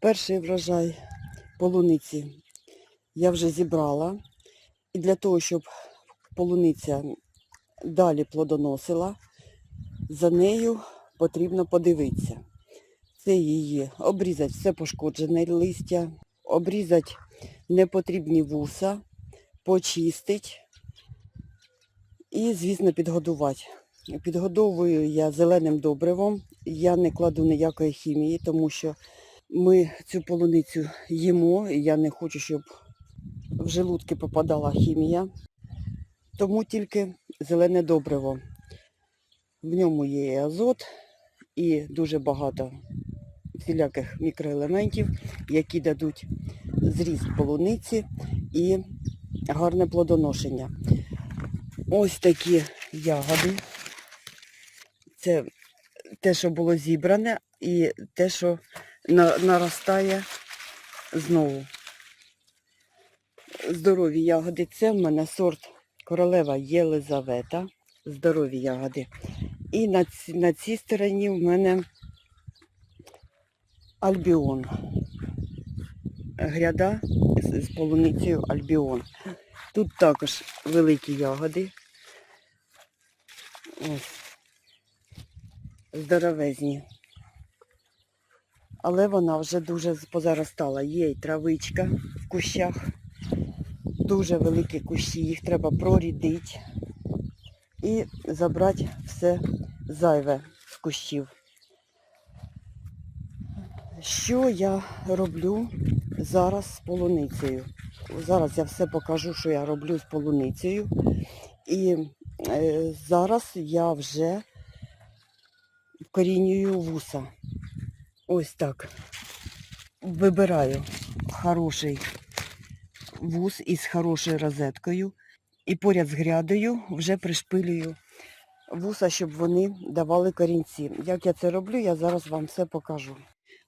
Перший врожай полуниці я вже зібрала. І для того, щоб полуниця далі плодоносила, за нею потрібно подивитися. Це її обрізати все пошкоджене листя, обрізати непотрібні вуса, почистити і, звісно, підгодувати. Підгодовую я зеленим добривом. Я не кладу ніякої хімії, тому що ми цю полуницю їмо, і я не хочу, щоб в желудки попадала хімія. Тому тільки зелене добриво. В ньому є і азот, і дуже багато всіляких мікроелементів, які дадуть зріст полуниці і гарне плодоношення. Ось такі ягоди. Це те, що було зібране, і те, що наростає знову. Здорові ягоди. Це в мене сорт королева Єлизавета. Здорові ягоди. І на, на цій стороні в мене альбіон. Гряда з полуницею альбіон. Тут також великі ягоди. Ось. Здоровезні. Але вона вже дуже позаростала. Є й травичка в кущах. Дуже великі кущі, їх треба прорідити і забрати все зайве з кущів. Що я роблю зараз з полуницею? Зараз я все покажу, що я роблю з полуницею. І е, зараз я вже вкорінюю вуса. Ось так. Вибираю хороший вуз із хорошою розеткою. І поряд з грядою вже пришпилюю вуса, щоб вони давали корінці. Як я це роблю, я зараз вам все покажу.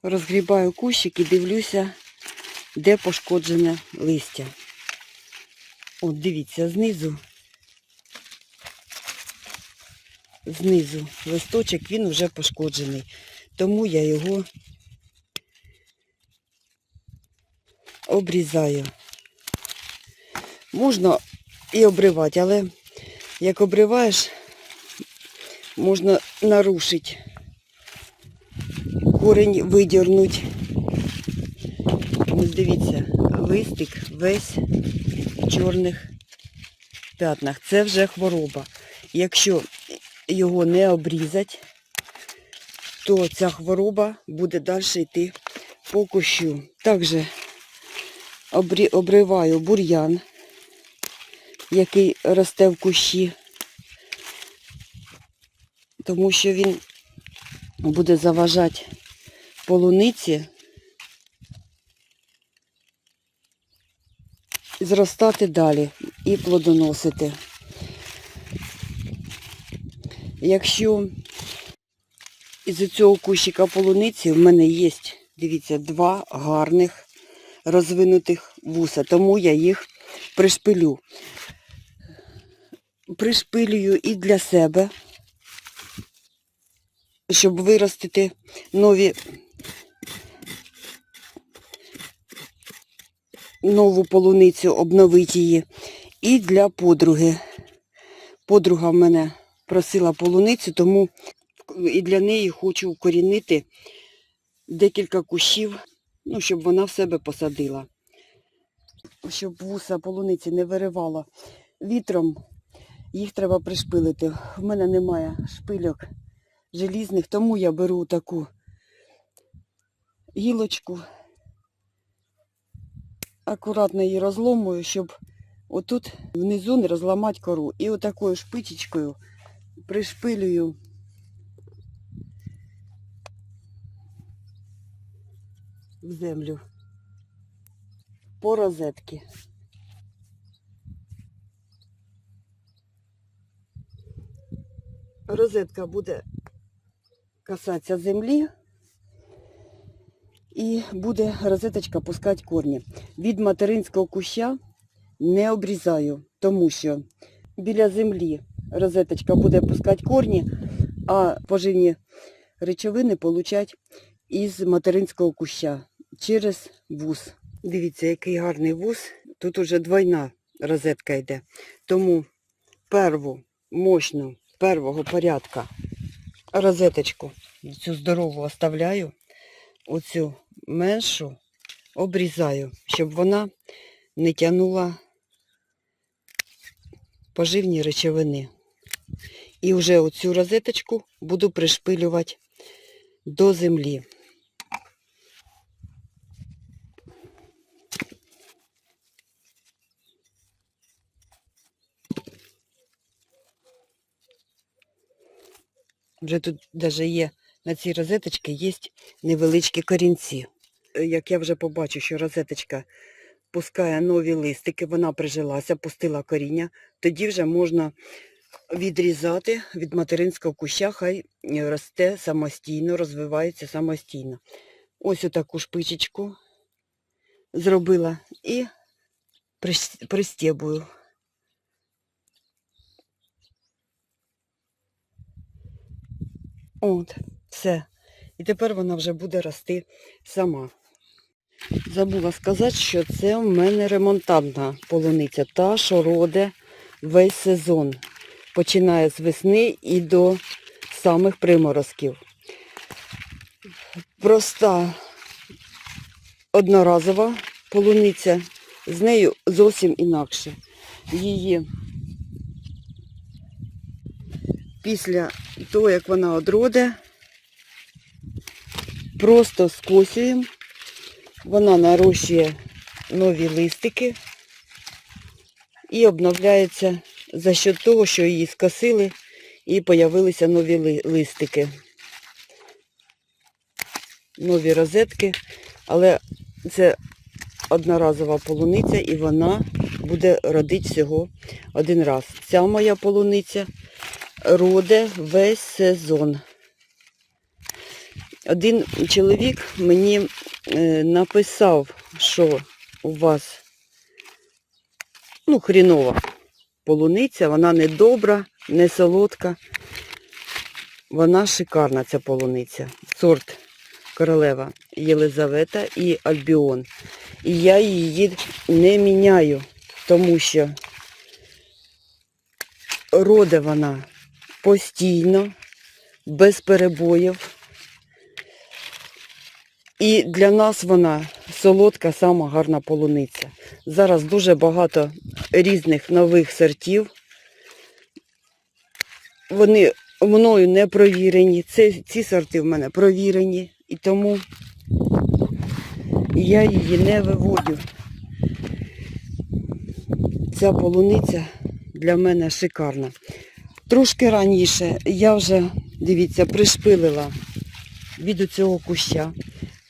Розгрібаю кущик і дивлюся, де пошкоджене листя. От дивіться, знизу. Знизу листочок він вже пошкоджений. Тому я його обрізаю. Можна і обривати, але як обриваєш, можна нарушити. Корень видірнуть. Ось дивіться, листик весь в чорних п'ятнах. Це вже хвороба. Якщо його не обрізати, то ця хвороба буде далі йти по кущу. Також обриваю бур'ян, який росте в кущі, тому що він буде заважати полуниці зростати далі і плодоносити. Якщо із цього кущика полуниці в мене є, дивіться, два гарних розвинутих вуса, тому я їх пришпилю. Пришпилюю і для себе, щоб виростити нові нову полуницю, обновити її. І для подруги. Подруга в мене просила полуницю, тому і для неї хочу вкорінити декілька кущів, ну, щоб вона в себе посадила. Щоб вуса полуниці не виривала вітром, їх треба пришпилити. В мене немає шпильок желізних, тому я беру таку гілочку, акуратно її розломую, щоб отут внизу не розламати кору. І отакою шпичечкою пришпилюю в землю по розетки. Розетка буде касатися землі і буде розеточка пускати корні. Від материнського куща не обрізаю, тому що біля землі розеточка буде пускати корні, а поживні речовини получать із материнського куща. Через вуз. Дивіться, який гарний вуз. Тут уже двойна розетка йде. Тому перву мощну, первого порядка розеточку, цю здорову оставляю, оцю меншу обрізаю, щоб вона не тягнула поживні речовини. І вже оцю розеточку буду пришпилювати до землі. Вже тут навіть є на цій розеточці є невеличкі корінці. Е, Як я вже побачу, що розеточка пускає нові листики, вона прижилася, пустила коріння, тоді вже можна відрізати від материнського куща, хай е, росте самостійно, розвивається самостійно. Ось отаку шпичечку зробила і прис- пристєбую. От, все. І тепер вона вже буде рости сама. Забула сказати, що це в мене ремонтантна полуниця, та, що роде весь сезон. Починає з весни і до самих приморозків. Проста одноразова полуниця, з нею зовсім інакше. Її після того, як вона одроде, просто скосюємо, вона нарощує нові листики і обновляється за счет того, що її скосили і появилися нові листики. Нові розетки, але це одноразова полуниця і вона буде родити всього один раз. Ця моя полуниця роде весь сезон. Один чоловік мені е, написав, що у вас ну, хрінова полуниця, вона не добра, не солодка. Вона шикарна, ця полуниця. Сорт королева Єлизавета і Альбіон. І я її не міняю, тому що роде вона постійно, без перебоїв. І для нас вона солодка, сама гарна полуниця. Зараз дуже багато різних нових сортів. Вони мною не провірені. Це, ці сорти в мене провірені. І тому я її не виводю. Ця полуниця для мене шикарна. Трошки раніше я вже, дивіться, пришпилила від цього куща.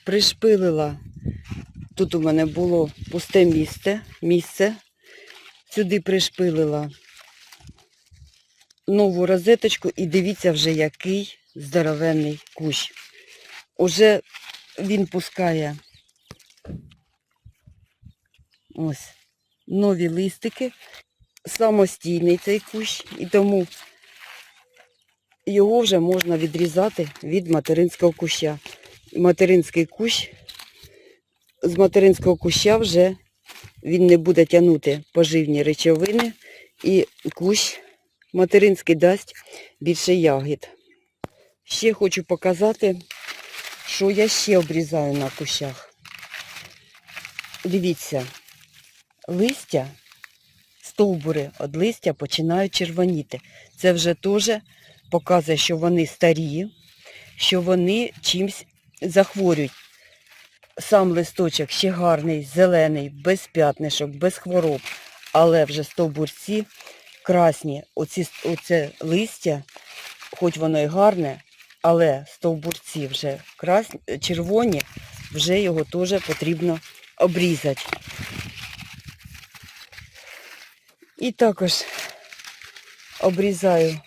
Пришпилила, тут у мене було пусте місце, місце. Сюди пришпилила нову розеточку і дивіться вже який здоровенний кущ. Уже він пускає ось нові листики. Самостійний цей кущ, і тому його вже можна відрізати від материнського куща. Материнський кущ, з материнського куща вже він не буде тягнути поживні речовини і кущ материнський дасть більше ягід. Ще хочу показати, що я ще обрізаю на кущах. Дивіться, листя, стовбури від листя починають червоніти. Це вже теж показує, що вони старі, що вони чимсь захворюють. Сам листочок ще гарний, зелений, без п'ятнишок, без хвороб, але вже стовбурці красні. Оці, оце листя, хоч воно і гарне, але стовбурці вже красні, червоні, вже його теж потрібно обрізати. І також обрізаю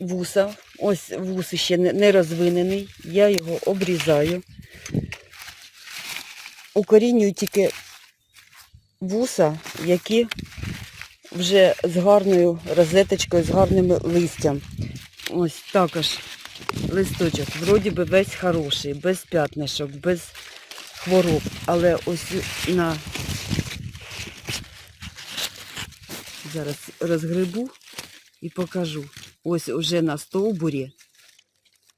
вуса. Ось вус ще не не розвинений. Я його обрізаю. Укорінюю тільки вуса, які вже з гарною розеточкою, з гарним листям. Ось також листочок. Вроді би весь хороший, без п'ятнишок, без хвороб. Але ось на зараз розгребу і покажу. Ось уже на стовбурі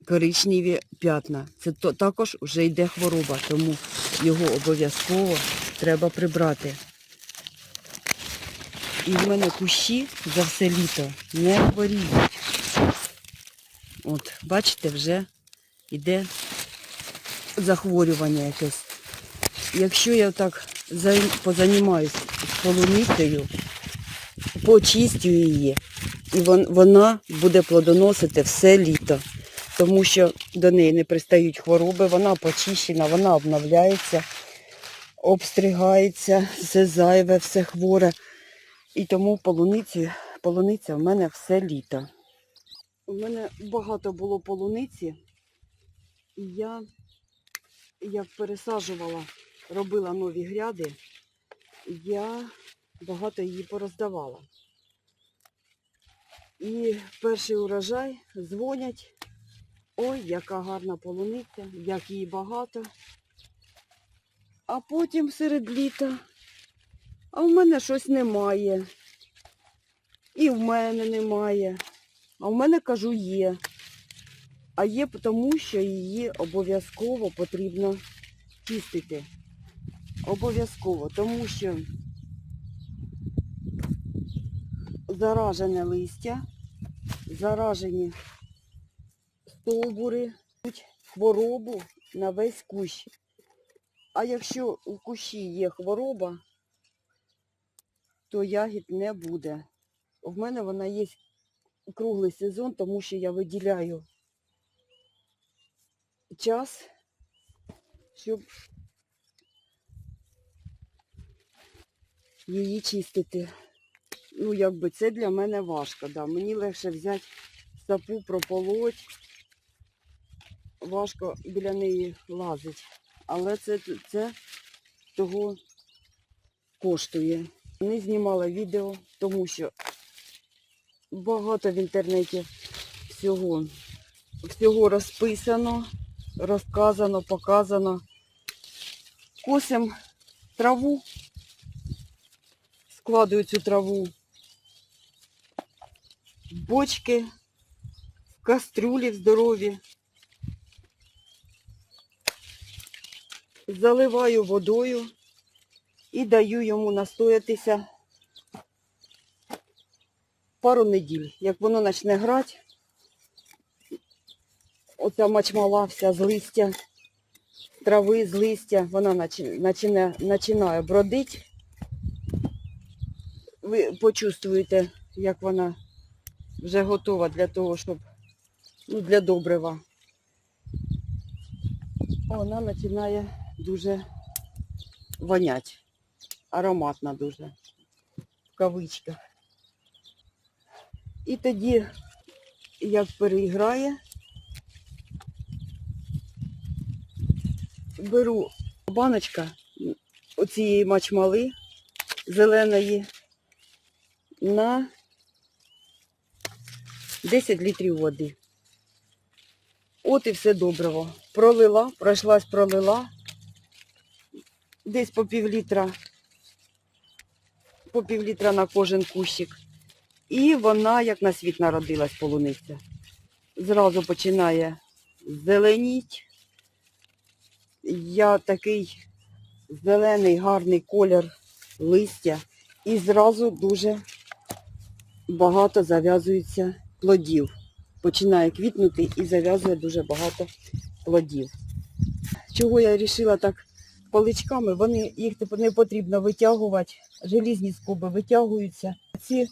коричневі п'ятна. Це також вже йде хвороба, тому його обов'язково треба прибрати. І в мене кущі за все літо не хворіють. От, бачите, вже йде захворювання якесь. Якщо я так позанімаюсь з полуницею, почистю її, і вон- вона буде плодоносити все літо. Тому що до неї не пристають хвороби, вона почищена, вона обновляється, обстригається, все зайве, все хворе. І тому полуниці, полуниця в мене все літо. У мене багато було полуниці, і я, як пересаджувала, робила нові гряди, я багато її пороздавала. І перший урожай дзвонять. Ой, яка гарна полуниця, як її багато. А потім серед літа. А в мене щось немає. І в мене немає. А в мене кажу є. А є тому, що її обов'язково потрібно чистити. Обов'язково, тому що заражене листя, заражені стовбури, хворобу на весь кущ. А якщо у кущі є хвороба, то ягід не буде. В мене вона є круглий сезон, тому що я виділяю час, щоб її чистити. Ну, якби це для мене важко, да. Мені легше взяти сапу, прополоть. Важко біля неї лазить. Але це, це того коштує. Не знімала відео, тому що багато в інтернеті всього, всього розписано, розказано, показано. Косим траву, складую цю траву бочки, кастрюлі здорові. Заливаю водою і даю йому настоятися пару неділь. Як воно почне грати, оця мачмала вся з листя, трави з листя, вона починає бродити. Ви почувствуєте, як вона вже готова для того, щоб ну, для добрива. Вона починає дуже вонять. Ароматна дуже. В кавичках. І тоді, як переіграє, беру баночка оцієї мачмали зеленої на 10 літрів води. От і все добриво. Пролила, пройшлась, пролила. Десь по пів літра, по пів літра на кожен кущик. І вона, як на світ народилась, полуниця. Зразу починає зеленіть. Я такий зелений, гарний колір листя. І зразу дуже багато зав'язується плодів. Починає квітнути і зав'язує дуже багато плодів. Чого я вирішила так паличками, вони, їх типу не потрібно витягувати, желізні скоби витягуються. Ці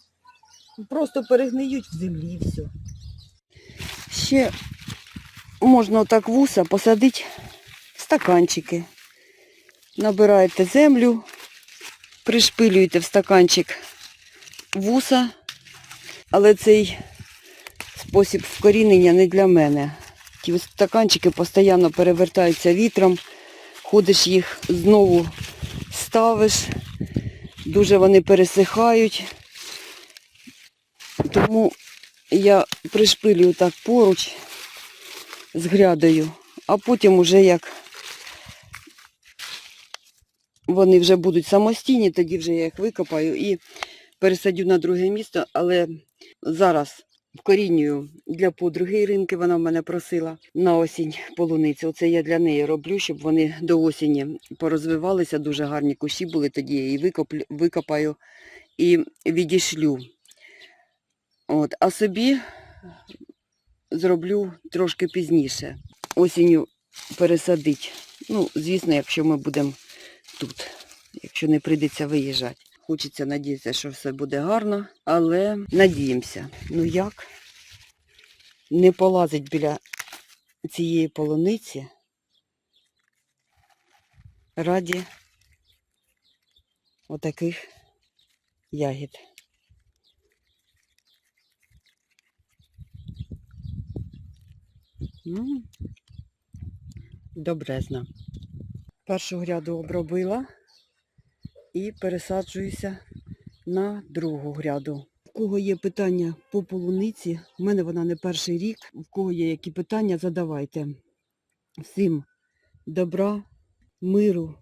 просто перегниють в землі і все. Ще можна так вуса посадити в стаканчики. Набираєте землю, пришпилюєте в стаканчик вуса, але цей спосіб вкорінення не для мене. Ті стаканчики постійно перевертаються вітром, ходиш їх знову ставиш, дуже вони пересихають. Тому я пришпилюю так поруч з грядою, а потім уже як вони вже будуть самостійні, тоді вже я їх викопаю і пересадю на друге місто, але зараз вкорінюю для подруги Іринки, вона в мене просила на осінь полуницю. Оце я для неї роблю, щоб вони до осені порозвивалися, дуже гарні кущі були, тоді я її викопаю і відішлю. От, а собі зроблю трошки пізніше. Осінню пересадить. Ну, звісно, якщо ми будемо тут, якщо не прийдеться виїжджати. Хочеться надіятися, що все буде гарно, але надіємося. Ну як? Не полазить біля цієї полуниці раді отаких ягід. Добрезна. Першу гряду обробила і пересаджуюся на другу гряду. В кого є питання по полуниці, в мене вона не перший рік. В кого є які питання, задавайте. Всім добра, миру,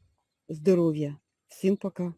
здоров'я. Всім пока.